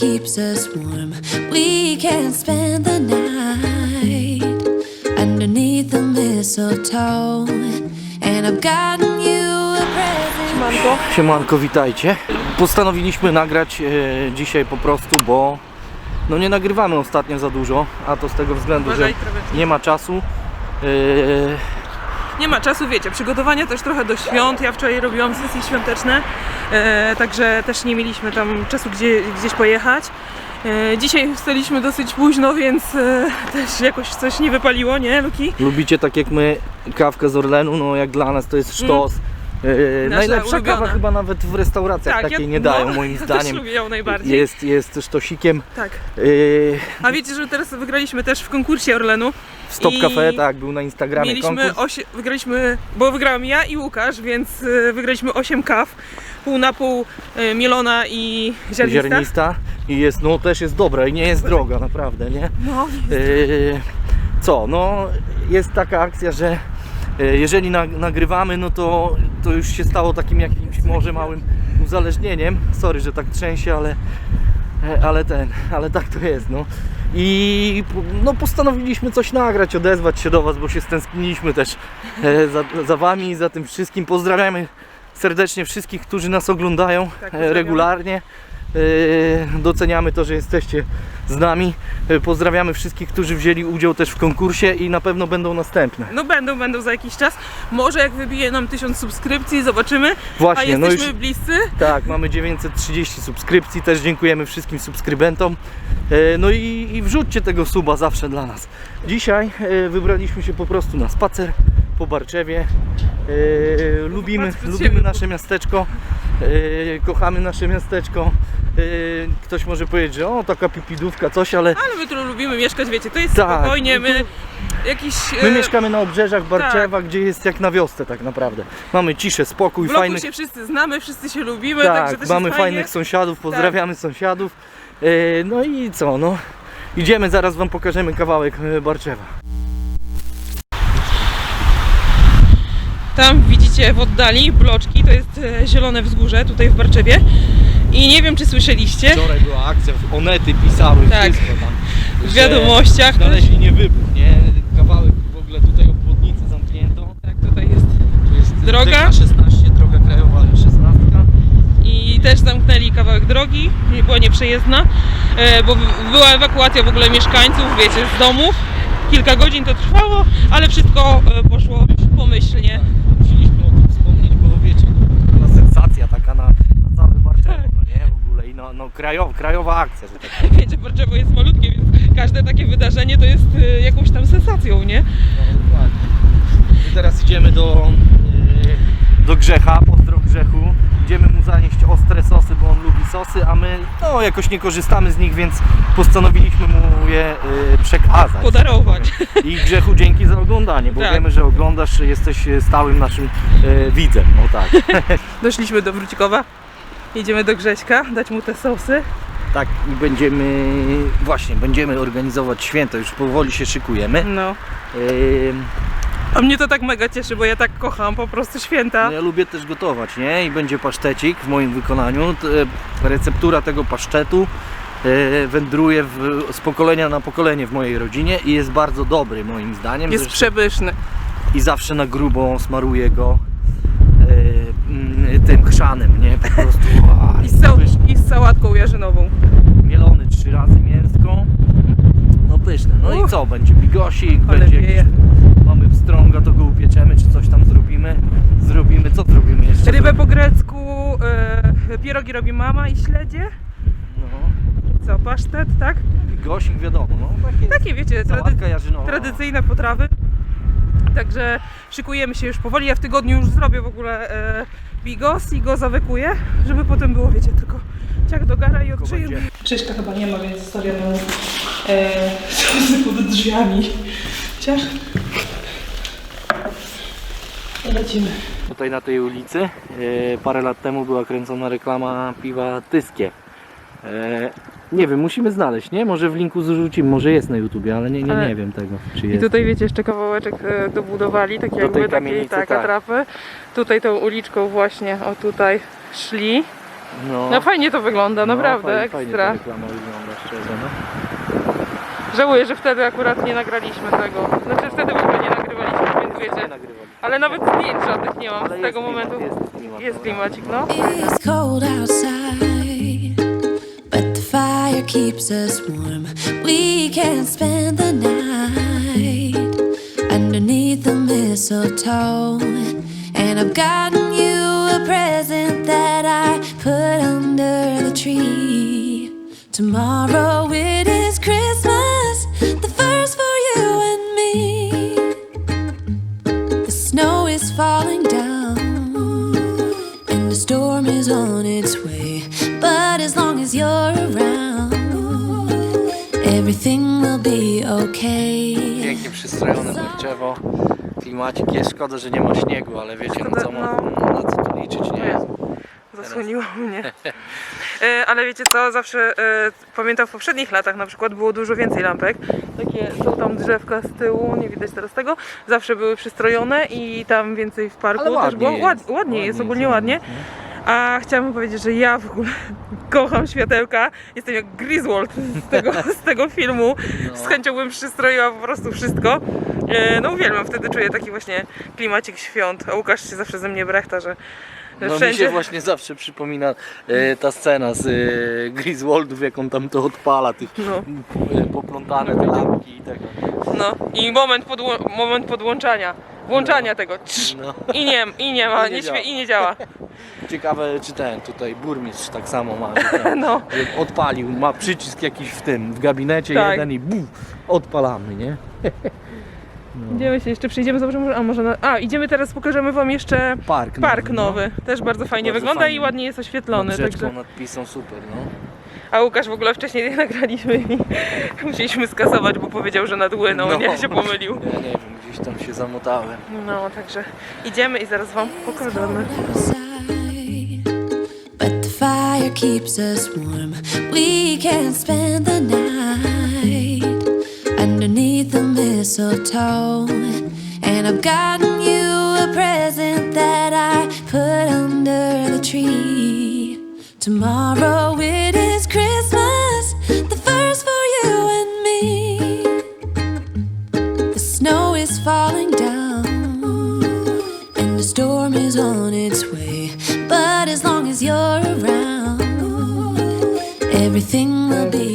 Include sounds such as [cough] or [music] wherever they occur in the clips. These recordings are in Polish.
keeps us warm. We can spend the night underneath the mistletoe. And I've gotten you a present. Siemanko. Siemanko, witajcie. Postanowiliśmy nagrać e, dzisiaj po prostu, bo no nie nagrywamy ostatnio za dużo, a to z tego względu, że nie ma czasu. E, Nie ma czasu, wiecie, przygotowania też trochę do świąt. Ja wczoraj robiłam sesje świąteczne, e, także też nie mieliśmy tam czasu gdzie, gdzieś pojechać. E, dzisiaj wstaliśmy dosyć późno, więc e, też jakoś coś nie wypaliło, nie, Luki? lubicie tak jak my kawkę z Orlenu, no jak dla nas to jest sztos. E, Nasza najlepsza ulubiona. kawa chyba nawet w restauracjach takiej nie dają no, moim [laughs] ja zdaniem. Też lubię ją najbardziej. Jest, jest sztosikiem. Tak. E, A wiecie, że teraz wygraliśmy też w konkursie Orlenu. w Stop I Cafe, tak, był na Instagramie Mieliśmy konkurs. osie, wygraliśmy, bo wygrałam ja i Łukasz, więc e, wygraliśmy 8 kaw, pół na pół e, mielona i ziarnista. ziarnista i jest, no też jest dobra i nie jest droga, naprawdę, nie? No, Yy, co, no jest taka akcja, że yy, jeżeli na, nagrywamy, no to, to już się stało takim jakimś może małym uzależnieniem. Sorry, że tak trzęsie, ale, e, ale ten, ale tak to jest, no. I no, postanowiliśmy coś nagrać, odezwać się do Was, bo się stęskniliśmy też e, za, za Wami i za tym wszystkim. Pozdrawiamy serdecznie wszystkich, którzy nas oglądają Tak, e, regularnie. E, Doceniamy to, że jesteście z nami. E, Pozdrawiamy wszystkich, którzy wzięli udział też w konkursie i na pewno będą następne. No będą, będą za jakiś czas. Może jak wybije nam 1000 subskrypcji, zobaczymy. A Właśnie, no jesteśmy już bliscy. tak, mamy 930 subskrypcji, też dziękujemy wszystkim subskrybentom. E, No i, i wrzućcie tego suba zawsze dla nas. Dzisiaj wybraliśmy się po prostu na spacer po Barczewie. E, Lubimy, lubimy nasze miasteczko, e, kochamy nasze miasteczko. E, Ktoś może powiedzieć, że o taka pipidówka, coś, ale Ale my tu lubimy mieszkać, wiecie, to jest Tak, spokojnie, my jakiś... My e, mieszkamy na obrzeżach Barczewa, gdzie jest jak na wiosce tak naprawdę. Mamy ciszę, spokój, W fajnych, się wszyscy znamy, wszyscy się lubimy, także tak, też mamy fajnych sąsiadów, pozdrawiamy sąsiadów. E, No i co, no. Idziemy, zaraz wam pokażemy kawałek e, Barczewa. Tam widzicie w oddali bloczki, to jest e, zielone wzgórze tutaj w Barczewie. I nie wiem, czy słyszeliście Wczoraj była akcja, Onety pisały Tak. wszystko tam. w wiadomościach. Znaleźli nie wybuch, nie? Kawałek w ogóle tutaj obwodnicy zamknięto. Tak, tutaj jest. Tu jest Droga? DK16, droga krajowa 16. I też zamknęli kawałek drogi, nie była nieprzejezdna, e, bo była ewakuacja w ogóle mieszkańców, wiecie, z domów. Kilka godzin to trwało, ale wszystko e, poszło pomyślnie. Chcieliśmy o tym wspomnieć, bo wiecie, to była sensacja taka na, na całe Barczewo, Tak. no nie? W ogóle i no, krajowa, krajowa akcja, że tak [laughs] Wiecie, Barczewo jest malutkie, więc każde takie wydarzenie to jest e, jakąś tam sensacją, nie? No, dokładnie. I teraz idziemy do, yy, do Grzecha, pozdro Grzechu. Idziemy mu zanieść ostre sosy, bo on lubi sosy, a my no, jakoś nie korzystamy z nich, więc postanowiliśmy mu je yy, przekazać. Podarować. [laughs] I Grzechu dzięki za oglądanie, bo Tak. wiemy, że oglądasz, jesteś stałym naszym yy, widzem. O tak. [laughs] Doszliśmy do Wrócikowa, jedziemy do Grześka, dać mu te sosy. tak, i będziemy, właśnie, będziemy organizować święto, już powoli się szykujemy. No. Yy, A mnie to tak mega cieszy, bo ja tak kocham po prostu święta. No ja lubię też gotować, nie? I będzie pasztecik w moim wykonaniu. T- e, Receptura tego paszczetu e, wędruje w, z pokolenia na pokolenie w mojej rodzinie i jest bardzo dobry moim zdaniem. Jest Zresztą- przepyszny. I zawsze na grubo smaruję go tym chrzanem, nie? Po prostu I z, sał-. I z sałatką jarzynową. Mielony trzy razy mięsko. No pyszne. No i Uff. co? Będzie bigosik, Ale będzie wieje. jakiś, mamy pstrąga, to go upieczemy, czy coś tam zrobimy. Zrobimy, co zrobimy jeszcze? Rybę po grecku, e, pierogi robi mama i śledzie. No. Co, pasztet, tak? Gosik wiadomo, no takie, Takie wiecie, trady- sałatka jarzynowa. tradycyjne potrawy. Także szykujemy się już powoli. Ja w tygodniu już zrobię w ogóle e, bigos i go zawekuję, żeby potem było, wiecie, tylko ciach do gara i odczyjemy. Krzyśka chyba nie ma, więc zostawiamy mu e, sosy [laughs] pod drzwiami. Ciach. I lecimy. Tutaj na tej ulicy e, parę lat temu była kręcona reklama piwa Tyskie. E, nie wiem, musimy znaleźć, nie? Może w linku zrzucimy, może jest na YouTubie, ale nie, nie, Ale- nie wiem tego, czy I jest. tutaj wiecie, jeszcze kawałeczek e, dobudowali, takie tej jakby takiej kamienicy, tak, tak. atrapy. Tutaj tą uliczką właśnie, o tutaj szli. No, No fajnie to wygląda, no, naprawdę, fajnie, Fajnie ekstra. ta reklama wygląda, szczerze, no. Żałuję, że wtedy akurat nie nagraliśmy tego. Znaczy wtedy w ogóle nie nagrywaliśmy, więc wiecie. Ale nawet zdjęć żadnych nie mam z tego momentu. Jest, Jest no. klimacik, no. It's cold outside, keeps us warm. We can spend the night underneath the mistletoe. And I've gotten you a present that I put under the tree. Tomorrow it is Christmas, the first for you and me. The snow is falling down, and the storm is on its way. But as long as you're everything will be okay. Pięknie przystrojone drzewo. Klimacik jest, szkoda, że nie ma śniegu, ale wiecie, no Szkoda, co ma, no. na co tu liczyć, nie? Jezu. Zasłoniło mnie. E, Ale wiecie co, zawsze e, pamiętam w poprzednich latach na przykład było dużo więcej lampek. Takie są tam drzewka z tyłu, nie widać teraz tego. Zawsze były przystrojone i tam więcej w parku Ale też ładnie było. jest. Ład, ładnie jest, ogólnie ładnie. A chciałam powiedzieć, że ja w ogóle [laughs] kocham światełka. Jestem jak Griswold z tego, [laughs] z tego filmu. Z chęcią bym przystroiła po prostu wszystko. E, No uwielbiam, wtedy czuję taki właśnie klimacik świąt. A Łukasz się zawsze ze mnie brechta, że No mi wszędzie... się właśnie zawsze przypomina e, ta scena z e, Griswoldów, jak on tam to odpala, tych No. e, poplątane te lampki i tego. No i moment, podło- moment podłączania, włączania tego Cz, No. i nie, i nie ma, [laughs] I nie nie, działa. i nie działa. [laughs] Ciekawe, czy ten tutaj burmistrz tak samo ma, że, [laughs] ten, No, że odpalił, ma przycisk jakiś w tym, w gabinecie Tak. jeden i buf, odpalamy, nie? Idziemy się jeszcze przyjdziemy, zobaczymy, a może na... A, idziemy teraz, pokażemy wam jeszcze Park, park no. nowy, też bardzo fajnie Bardzo wygląda fajnie. i ładnie jest oświetlony, rzeczką, także... nad Pisą, super, no. A Łukasz w ogóle wcześniej nie nagraliśmy i [laughs] musieliśmy skasować, bo powiedział, że nad Łyną, No. nie, się pomylił. Ja nie wiem, gdzieś tam się zamotałem. No, także idziemy i zaraz wam pokażemy. outside, but the fire keeps us warm. We can spend the night mistletoe. And I've gotten you a present that I put under the tree. Tomorrow it is Christmas, the first for you and me. The snow is falling down, and the storm is on its way. But as long as you're around,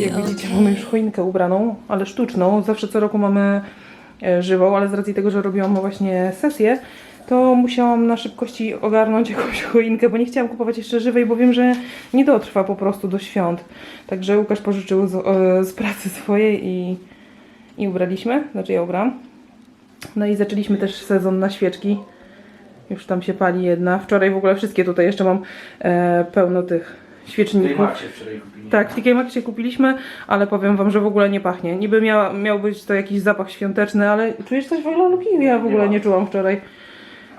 Jak widzicie, mamy już choinkę ubraną, ale sztuczną. Zawsze co roku mamy e, żywą, ale z racji tego, że robiłam właśnie sesję, to musiałam na szybkości ogarnąć [laughs] jakąś choinkę, bo nie chciałam kupować jeszcze żywej, bo wiem, że nie dotrwa po prostu do świąt. Także Łukasz pożyczył z, e, z pracy [laughs] swojej i, i ubraliśmy, znaczy ja ubrałam. No i zaczęliśmy też sezon na świeczki. Już tam się pali jedna. Wczoraj w ogóle wszystkie tutaj jeszcze mam e, pełno tych świeczników. wczoraj kupili. Tak, w TK Maxie kupiliśmy, ale powiem wam, że w ogóle nie pachnie. Niby miała, miał być to jakiś zapach świąteczny, ale czujesz coś w ogóle lub Ja w ogóle nie czułam wczoraj.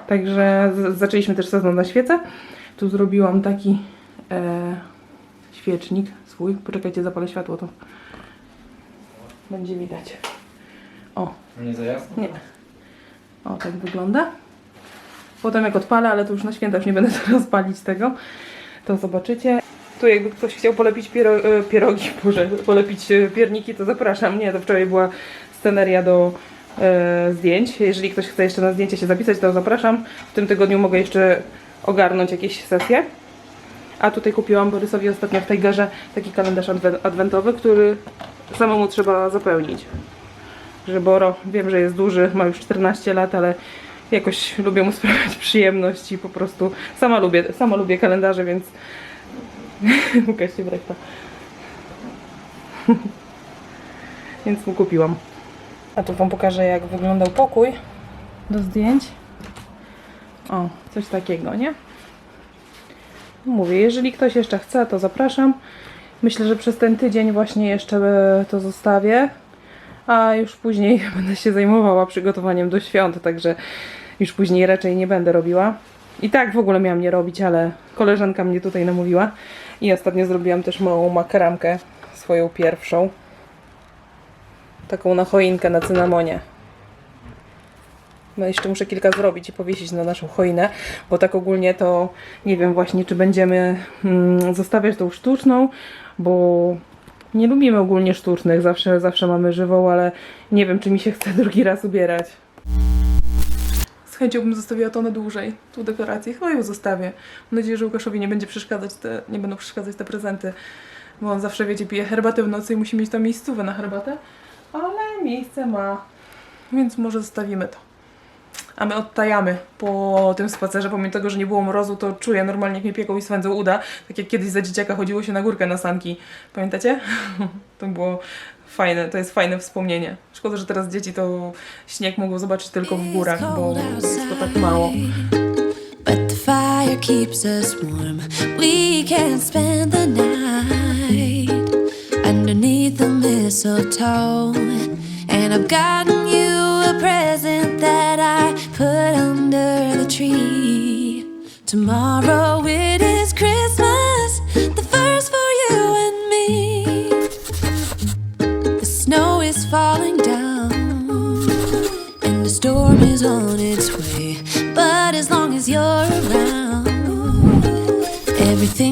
Także z, zaczęliśmy też sezon na świecę. Tu zrobiłam taki e, świecznik swój. Poczekajcie, zapalę światło, to będzie widać. O, Nie za jasno? nie. O, tak wygląda. Potem jak odpalę, ale to już na święta już nie będę [laughs] teraz palić tego, to zobaczycie. Tu jakby ktoś chciał polepić piero, e, pierogi, [laughs] boże, polepić e, pierniki, to zapraszam. Nie, to wczoraj była sceneria do e, zdjęć. Jeżeli ktoś chce jeszcze na zdjęcie się zapisać, to zapraszam. W tym tygodniu mogę jeszcze ogarnąć jakieś sesje. A tutaj kupiłam Borysowi ostatnio w Tigerze taki kalendarz adwen- adwentowy, który samemu trzeba zapełnić że Boro wiem, że jest duży, ma już 14 lat, ale jakoś lubię mu sprawiać [laughs] przyjemność i po prostu sama lubię, sama lubię kalendarze, więc [laughs] Łukasz się brechta. [laughs] więc mu kupiłam. A tu wam pokażę jak wyglądał pokój do zdjęć. O, coś takiego, nie? Mówię, jeżeli ktoś jeszcze chce, to zapraszam. Myślę, że przez ten tydzień właśnie jeszcze e, to zostawię a już później [laughs] będę się zajmowała przygotowaniem do świąt, także już później raczej nie będę robiła. I tak w ogóle miałam nie robić, ale koleżanka mnie tutaj namówiła i ostatnio zrobiłam też małą makaramkę, swoją pierwszą. Taką na choinkę na cynamonie. No jeszcze muszę kilka zrobić i powiesić na naszą choinę, bo tak ogólnie to nie wiem właśnie, czy będziemy mm, zostawiać tą sztuczną, bo nie lubimy ogólnie sztucznych, zawsze, zawsze mamy żywą, ale nie wiem, czy mi się chce drugi raz ubierać. Chęcią bym zostawiła to na dłużej, tą dekorację. Chyba ją zostawię. Mam nadzieję, że Łukaszowi nie będzie przeszkadzać te, nie będą przeszkadzać te prezenty. Bo on zawsze, wiecie, pije herbatę w nocy i musi mieć tam miejscówę na herbatę. Ale miejsce ma, więc może zostawimy to. A my odtajamy po tym spacerze, pomimo tego, że nie było mrozu, to czuję normalnie, jak mnie pieką i swędzą uda. Tak jak kiedyś za dzieciaka chodziło się na górkę na sanki. Pamiętacie? [laughs] to było fajne, to jest fajne wspomnienie. Szkoda, że teraz dzieci to śnieg mogą zobaczyć tylko w górach, bo jest to tak mało. But the fire keeps us warm. We can spend the night underneath the mistletoe. And I've gotten you a present that I put under the tree. Tomorrow it is is on its way. But as long as you're around, everything